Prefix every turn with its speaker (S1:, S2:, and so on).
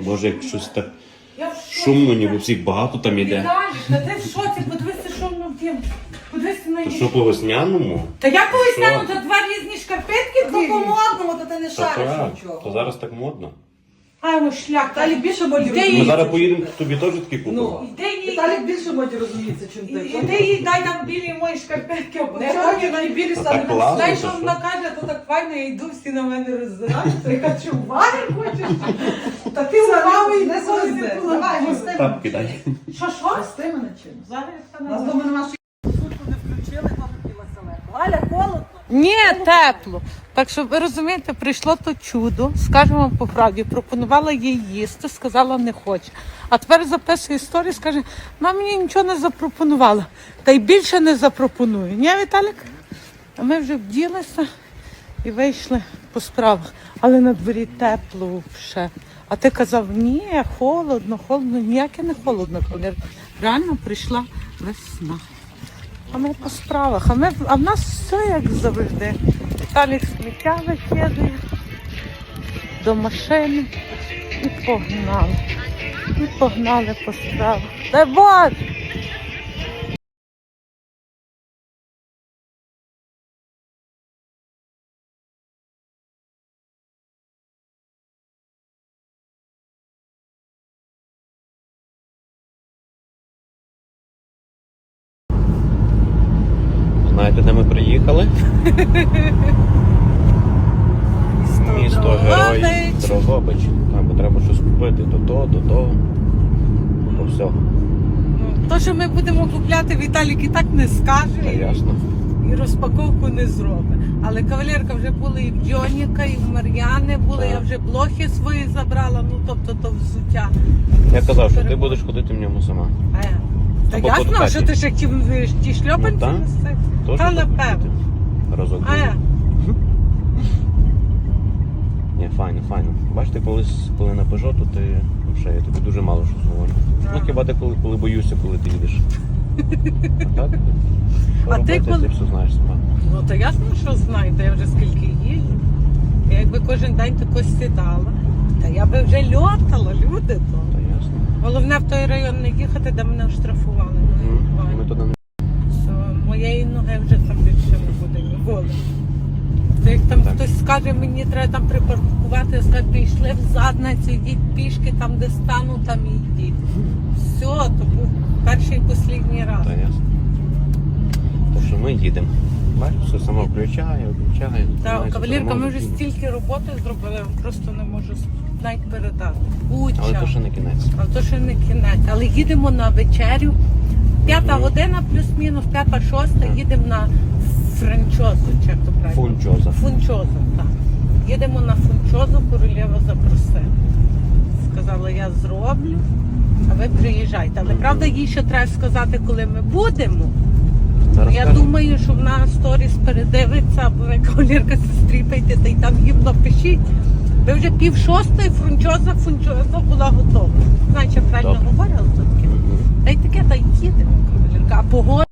S1: Боже, як щось так
S2: Я в шоці.
S1: шумно, ніби всіх багато там іде.
S2: Віталій, та ти в шоці, подивися, що воно втім. Подивися на
S1: То
S2: її.
S1: що по весняному?
S2: Та я колись
S1: Що?
S2: то два різні шкарпетки
S3: Ну,
S2: дві.
S3: по-модному, то ти не
S1: Та
S3: шариш
S1: так,
S3: нічого.
S1: то зараз так модно.
S2: Ай, ось шлях.
S3: Віталій більше моді
S1: Ми
S3: розуміється.
S1: зараз поїдемо, тобі теж такі купимо.
S3: Ну,
S2: Іди їй.
S3: Віталік більше моді розуміється, чим ти.
S2: Іди їй, дай там білі мої шкарпетки, бо
S3: Не
S2: чорні
S3: хоче найбільше
S1: Та
S3: стане
S1: так класно.
S2: Знаєш,
S1: що
S2: вона каже, то так файно, я йду, всі на мене роздираються. Я кажу, Валя хочеш? Та ти і
S3: Не
S2: ніколи не
S3: звезди.
S2: була.
S3: Давай, гости мене.
S1: Тапки дай.
S2: Що, що?
S3: Гости мене чим?
S2: Зараз я
S3: Нас дома нема що сутку не включили, то хотіла селе. Валя, холодно.
S2: Ні, тепло. Так що ви розумієте, прийшло то чудо, скажемо вам по правді, пропонувала їй їсти, сказала не хоче. А тепер записує історію, скаже, вона мені нічого не запропонувала. Та й більше не запропонує. Ні, Віталік? А ми вже вділися і вийшли по справах. Але на дворі тепло вже. А ти казав, ні, холодно, холодно, ніяке не холодно. Коли реально прийшла весна. А ми по справах, а, ми, а в нас все як завжди. Віталік сміття викидає до машини і погнали. І погнали по справах. Дай Боже!
S1: Знаєте, де ми приїхали? Місто Герой
S2: Дрогобич.
S1: Там треба щось купити. То то, то то. По всього.
S2: То, що ми будемо купляти, Віталік і так не
S1: Та
S2: скаже
S1: ясно.
S2: і розпаковку не зробить. Але кавалерка вже були і в Джоніка, і в Мар'яни були,
S1: Так.
S2: я вже блохи свої забрала, ну тобто то взуття.
S1: Я казав, що ти будеш ходити в ньому сама.
S2: Е, Та
S1: Або
S2: ясно, що ти ще ті, ті шльопанці
S1: Ну, так. Тож
S2: Та напевно.
S1: Разок.
S2: А я?
S1: Ні, файно, файно. Бачите, колись, коли на Peugeot, то ти вже я тобі дуже мало що говорю. Ну хіба ти коли, коли боюся, коли ти їдеш. А так? Що
S2: А ти
S1: робити,
S2: коли-
S1: ти все знаєш сама.
S2: Ну то ясно, що знаю, знаєте, я вже скільки їжджу. Я якби кожен день тако сідала, та я би вже льотала, люди то.
S1: Та ясно.
S2: Головне в той район не їхати, де мене штрафували. Ну,
S1: Мгм. Ми не
S2: Що моєї ноги вже там більше не буде ніколи. То як там
S1: Так.
S2: хтось скаже, мені треба там припаркувати, я скажу, пішли в задницю, йдіть пішки, там де стану, там і йдіть. Все, то був перший і останній раз.
S1: Та ясно. Так що ми їдемо. Бачиш, все само включає, виключає.
S2: Та,
S1: знаєш,
S2: кавалерка, ми вже стільки роботи зробили, я просто не можу навіть передати. Куча.
S1: Але то ще не кінець.
S2: Але то ще не кінець. Але їдемо на вечерю. П'ята година, плюс-мінус, п'ята, шоста, їдемо на франчозу, як то правильно?
S1: Фунчоза.
S2: Фунчозу, так. Їдемо на фунчозу, королева запросила. Сказала, я зроблю, а ви приїжджайте. Але правда, їй ще треба сказати, коли ми будемо.
S1: Зараз
S2: Я
S1: скажемо.
S2: думаю, що вона сторіс передивиться, або ви кавалерка сестріпайте, та й там їм напишіть. Ви вже пів шостої фунчоза, фунчоза була готова. Знаєте, я правильно говорила, таке. Та й таке, та й їдемо, кавалерка. А погода